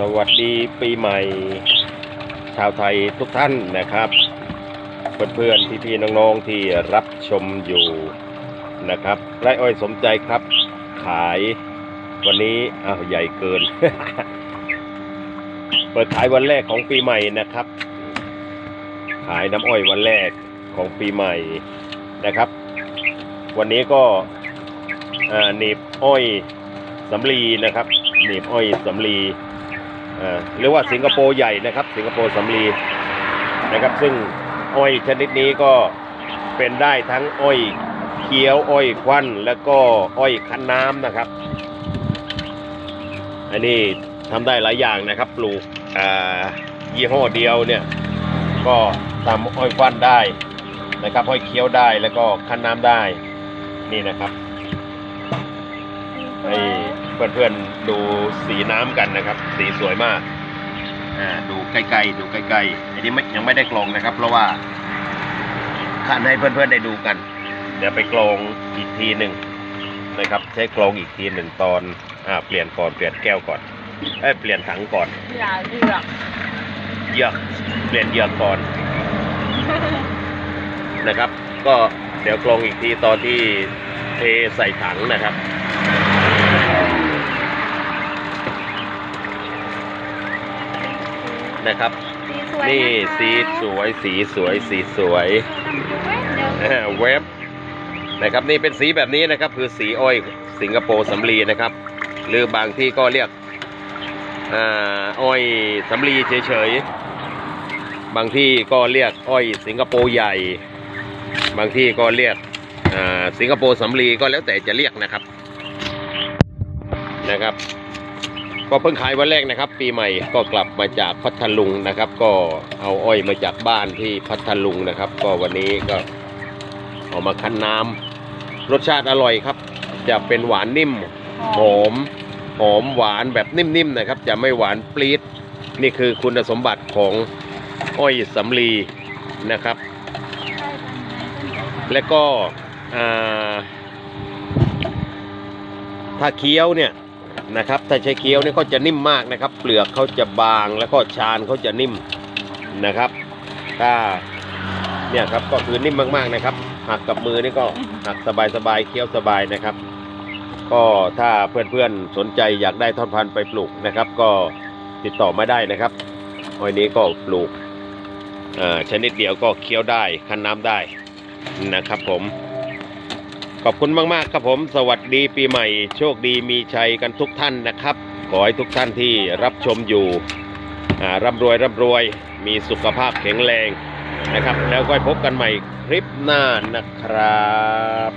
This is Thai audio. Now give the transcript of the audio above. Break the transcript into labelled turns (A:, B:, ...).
A: สวัสดีปีใหม่ ชาวไทยทุกท่านนะครับ เพื่อนๆพี่ๆน้องๆที่รับชมอยู่นะครับไรอ้อยสมใจครับ ขายวันนี้อ้าวใหญ่เกิน เปิดขายวันแรกของปีใหม่นะครับ ขายน้ำอ้อยวันแรกของปีใหม่นะครับ วันนี้ก็หนีบอ้อยสำลีนะครับหนีบอ้อยสำลี อ่าหรือว่าสิงคโปร์ใหญ่นะครับ สิงคโปร์สำลีนะครับ ซึ่งอ้อยชนิดนี้ก็เป็นได้ทั้งอ้อยเคี้ยวอ้อยควันแล้วก็อ้อยคั้นน้ำนะครับ อันนี้ทำได้หลายอย่างนะครับ ปลูกอ่ายี่ห้อเดียวเนี่ย ก็ทำอ้อยควันได้นะครับอ้อยเคี้ยวได้แล้วก็คั้นน้ำได้นี่นะครับให้ เพื่อนๆดูสีน้ำกันนะครับ สีสวยมากอ่าดูใกล้ๆดูใกล้ๆอันนี้ไม่ยังไม่ได้กลองนะครับ เพราะว่าขันให้เพื่อนๆได้ดูกัน เดี๋ยวไปกลองอีกทีหนึ่งนะครับ ใช้กลองอีกทีหนึ่งตอนอ่าเปลี่ยนก่อนเปลี่ยนแก้วก่อนเอ้เปลี่ยนถังก่อน
B: อย่าเลือก
A: เยือกเปลี่ยนเยือกก่อนนะครับ ก็เดี๋ยวกลองอีกทีตอนที่เทใส่ถังนะครับ นะครับ
B: สีสวย
A: นี่
B: นะคะ
A: สีสวยสีสวยสีสวย
B: เดี๋ยว
A: อ่าเว็บนะครับนี่เป็นสีแบบนี้นะครับ คือสีอ้อยสิงคโปร์สำลีนะครับ หรือบางที่ก็เรียกอ่าอ้อยสำลีเฉยๆบางที่ก็เรียกอ้อยสิงคโปร์ใหญ่ บางที่ก็เรียกอ่าสิงคโปร์สำลีก็แล้วแต่จะเรียกนะครับนะครับ ก็เพิ่งขายวันแรกนะครับ ปีใหม่ก็กลับมาจากพัทลุงนะครับ ก็เอาอ้อยมาจากบ้านที่พัทลุงนะครับ ก็วันนี้ก็เอามาคั้นน้ำรสชาติอร่อยครับ จะเป็นหวานนิ่มหอมหอมหวานแบบนิ่มๆนะครับ จะไม่หวานปรี๊ดนี่คือคุณสมบัติของอ้อยสำลีนะครับ และก็อ่าถ้าเคี้ยวเนี่ย นะครับ ถ้าใช้เคี้ยวนี่ก็จะนิ่มมากนะครับ เปลือกเขาจะบางแล้วก็ชานเขาจะนิ่มนะครับถ้าเนี่ยครับก็คือนิ่มมากๆนะครับ หักกับมือนี่ก็หักสบายๆเคี้ยวสบายนะครับ ก็ถ้าเพื่อนๆสนใจอยากได้ท่อนพันธุ์ไปปลูกนะครับ ก็ติดต่อมาได้นะครับอ้อยนี้ก็ปลูกชนิดเดียวก็เคี้ยวได้คั้นน้ำได้นะครับผม ขอบคุณมาก ๆ ครับผม สวัสดีปีใหม่ โชคดีมีชัยกันทุกท่านนะครับ ขอให้ทุกท่านที่รับชมอยู่ร่ำรวยร่ำรวยมีสุขภาพแข็งแรงนะครับ แล้วก็พบกันใหม่คลิปหน้านะครับ